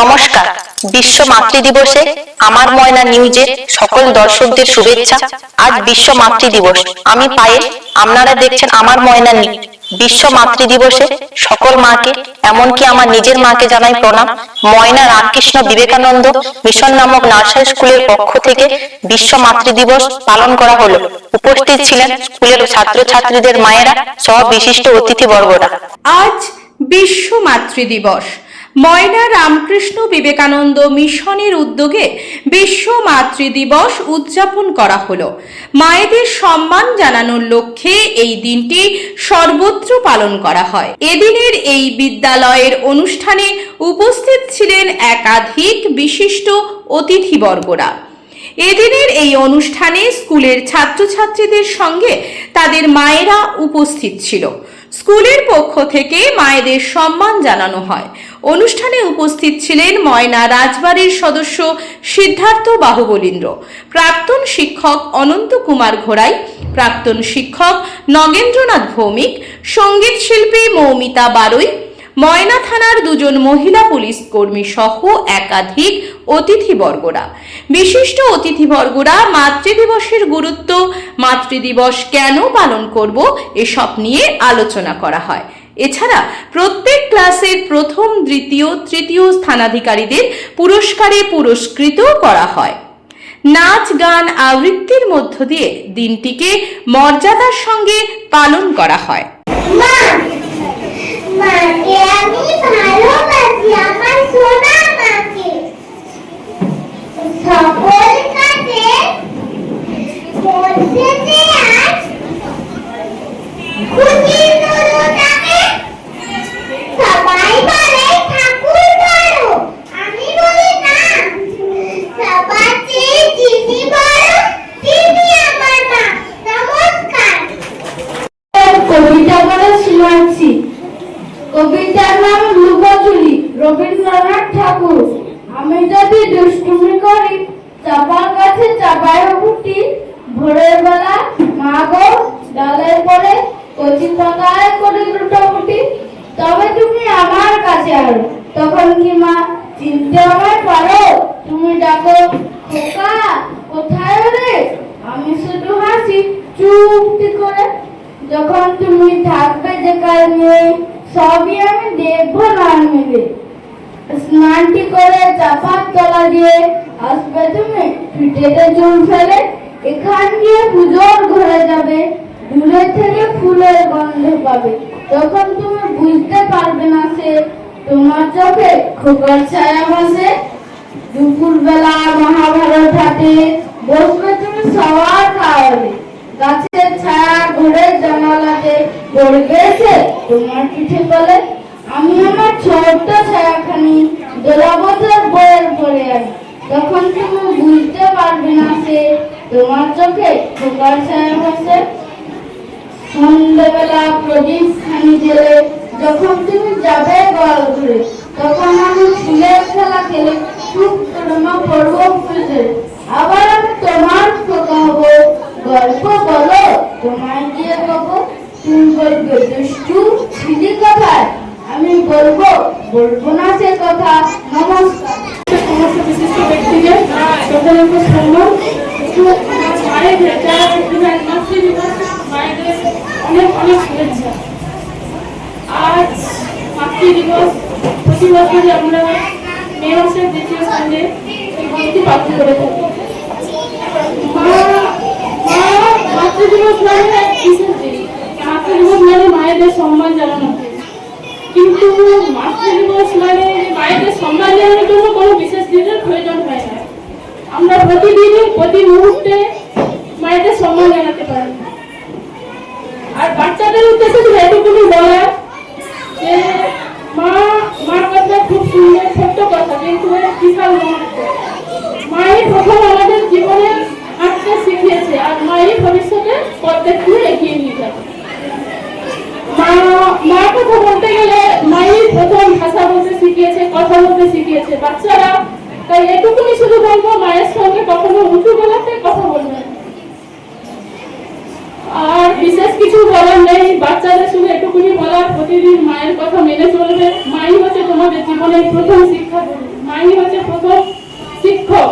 নমস্কার। বিশ্ব মাতৃ দিবসে আমার ময়না নিউজে সকল দর্শকদের শুভেচ্ছা। আজ বিশ্ব মাতৃ দিবস আমি পায়েল, আপনারা দেখছেন আমার ময়না নিউজ। বিশ্ব মাতৃ দিবসে সকল মাকে, এমনকি আমার নিজের মাকে জানাই প্রণাম। ময়না রামকৃষ্ণ বিবেকানন্দ মিশন নামক নার্সারি স্কুলের পক্ষ থেকে বিশ্ব মাতৃ দিবস পালন করা হলো। উপস্থিত ছিলেন স্কুলের ছাত্রছাত্রীদের মায়েরা, সহ বিশিষ্ট অতিথিবর্গরা। আজ বিশ্ব মাতৃ দিবস ময়না রামকৃষ্ণ বিবেকানন্দ মিশনের উদ্যোগে বিশ্ব মাতৃ দিবস উদযাপন করা হলো। মায়েদের সম্মান জানানোর লক্ষ্যে এই দিনটি সর্বত্র পালন করা হয়। এদিনের এই বিদ্যালয়ের অনুষ্ঠানে উপস্থিত ছিলেন একাধিক বিশিষ্ট অতিথিবর্গরা। এদিনের এই অনুষ্ঠানে স্কুলের ছাত্রছাত্রীদের সঙ্গে তাদের মায়েরা উপস্থিত ছিল। স্কুলের পক্ষ থেকে মায়েদের সম্মান জানানো হয়। অনুষ্ঠানে উপস্থিত ছিলেন ময়না রাজবাড়ির সদস্য সিদ্ধার্থ বাহুবলীন্দ্র, প্রাক্তন শিক্ষক অনন্ত কুমার ঘোড়াই, প্রাক্তন শিক্ষক নগেন্দ্রনাথ ভৌমিক, সংগীত শিল্পী মৌমিতা বারুই, ময়না থানার দুজন মহিলা পুলিশ কর্মী সহ একাধিক অতিথিবর্গরা। বিশিষ্ট অতিথিবর্গরা মাতৃদিবসের গুরুত্ব, মাতৃদিবস কেন পালন করব, এসব নিয়ে আলোচনা করা হয়। এছাড়া প্রত্যেক ক্লাসের প্রথম, দ্বিতীয়, তৃতীয় স্থানাধিকারীদের পুরস্কারে পুরস্কৃত করা হয়। নাচ, গান, আবৃত্তির মধ্য দিয়ে দিনটিকে মর্যাদার সঙ্গে পালন করা হয়। মা মা আমার সোনা মাকে সকল কাজে বলতে আজ খুশির নরটাকে সবাই বলে ঠাকুর বড় আমি বলি না সবার চেয়ে যিনি বড় তিনি আমার মা নমস্কার কবিতা বলে শোনাচ্ছি কবিতার নাম লুকোচুরি রবীন্দ্রনাথ ঠাকুর আমি যদি দুষ্টুমি করি, চাপার কাছে চাপায় ফুটি ভোরের বেলা মা গো ডালের পরে কচি পাকায় করে লুটোপুটি তবে তুমি আমার কাছে আরও। তখন কি মা চিনতে আমায় পারো? তুমি ডাকো, খোকা, কোথায় রে? আমি শুধু হাসি চুপটি করে। যখন তুমি থাকবে যেখানে সবই আমি দেখব না মিলে। স্নানটি করে চাপার তলা দিয়ে আসবে তুমি, ফিটেতে চুল ফেলে এখান দিয়ে পুজোর ঘরে যাবে। দূরে থেকে ফুলের গন্ধ পাবে। তখন তুমি বুঝতে পারবে না সে তোমার চোখে খোকার ছায়া বসে দুপুর বেলা মহাভারত হাতে বসবে তুমি সবার খাওয়াবে গাছের ছায়া ঘরের জানালাতে পড়বে এসে তোমার পিঠে বলে আমি আমার ছোট্ট ছায়াখানি দোলাবতের বইয়ের আনি তখন তুমি বুঝতে পারবে না সে তোমার চোখে খোকার ছায়া বসে সন্ধ্যেবেলা প্রদীপ খানি জেলে যখন তুমি যাবে গল ঘুরে তখন আমি ফুলের খেলা খেলে খুব তোমার পড়ব ফুলে আবার আমি তোমার খোকা হব। গল্প বলো, তোমায় গিয়ে কবো তুমি বলবে, দুষ্টু কথা সম্মান। মায়েদের মায়েদের আজ মাতৃ দিবস। প্রতি বছরই আমরা মে মাসের দ্বিতীয় পালন করে থাকি। মা মা, মাতৃ দিবস মানে মানে মায়েদের সম্মান জানানো। মানে মায়েদের সম্মান জানানোর জন্য কোনো বিশেষ দিনের প্রয়োজন হয় না আমরা প্রতিদিনই প্রতি মুহূর্তে মায়েদের সম্মান জানাতে পারি আর বাচ্চাদের উদ্দেশ্যে শুধু এটুকুনি বলা চলবে মাই হচ্ছে তোমাদের জীবনের প্রথম শিক্ষা মাই হচ্ছে প্রথম শিক্ষক।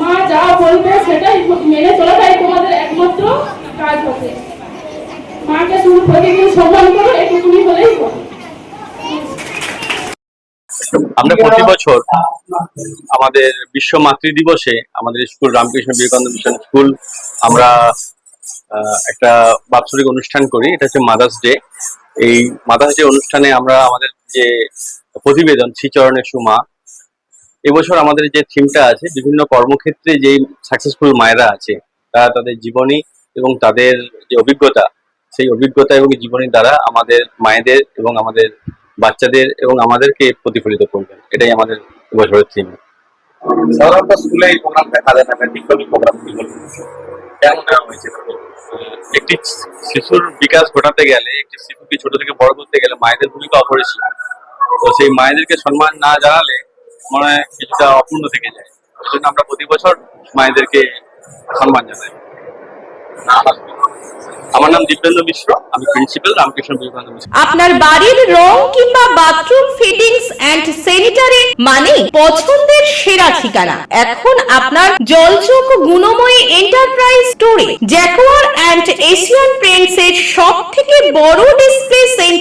মা যা বলবে সেটাই মেনে চলাটাই তোমাদের একমাত্র কাজ হবে। মাকে তুমি প্রতিদিন সম্মান করো একটু তুমি হলেই আমরা প্রতি বছর আমাদের বিশ্ব মাতৃ দিবসে আমাদের school, Ramakrishna Vivekananda mission school, আমরা একটা বাৎসরিক অনুষ্ঠান করি। এটা হচ্ছে মাদার্স ডে এই ডে অনুষ্ঠানে আমরা আমাদের যে প্রতিবেদন শ্রীচরণের সুমা, এবছর আমাদের যে থিমটা আছে, বিভিন্ন কর্মক্ষেত্রে যে সাকসেসফুল মায়েরা আছে, তারা তাদের জীবনী এবং তাদের যে অভিজ্ঞতা, সেই অভিজ্ঞতা এবং জীবনী দ্বারা আমাদের মায়েদের এবং আমাদের বাচ্চাদের এবং আমাদেরকে প্রতিফলিত করবেন। এটাই আমাদের এবছরের থিম। সাধারণত স্কুলে এই প্রোগ্রাম দেখা যায় না প্রোগ্রাম একটি শিশুর বিকাশ ঘটাতে গেলে, একটি শিশুকে ছোট থেকে বড় করতে গেলে মায়েদের ভূমিকা অপরিসীম। তো সেই মায়েদেরকে সম্মান না জানালে মনে হয় কিছুটা অপূর্ণ থেকে যায়। ওই জন্য আমরা প্রতি বছর মায়েদেরকে সম্মান জানাই। আমার নাম দীপেন্দ্র মিশ্র, আমি প্রিন্সিপাল রামকৃষ্ণ বিবেকানন্দ মিশ্র। আপনার বাড়ির রং কিংবা বাথরুম ফিটিংস এন্ড স্যানিটারি মানে পছন্দের সেরা ঠিকানা। এখন আপনার জলচক গুণময়ী এন্টারপ্রাইজ স্টোরে জ্যাকোয়ার এন্ড এশিয়ান প্রিন্টস এর সব থেকে বড় ডিসপ্লে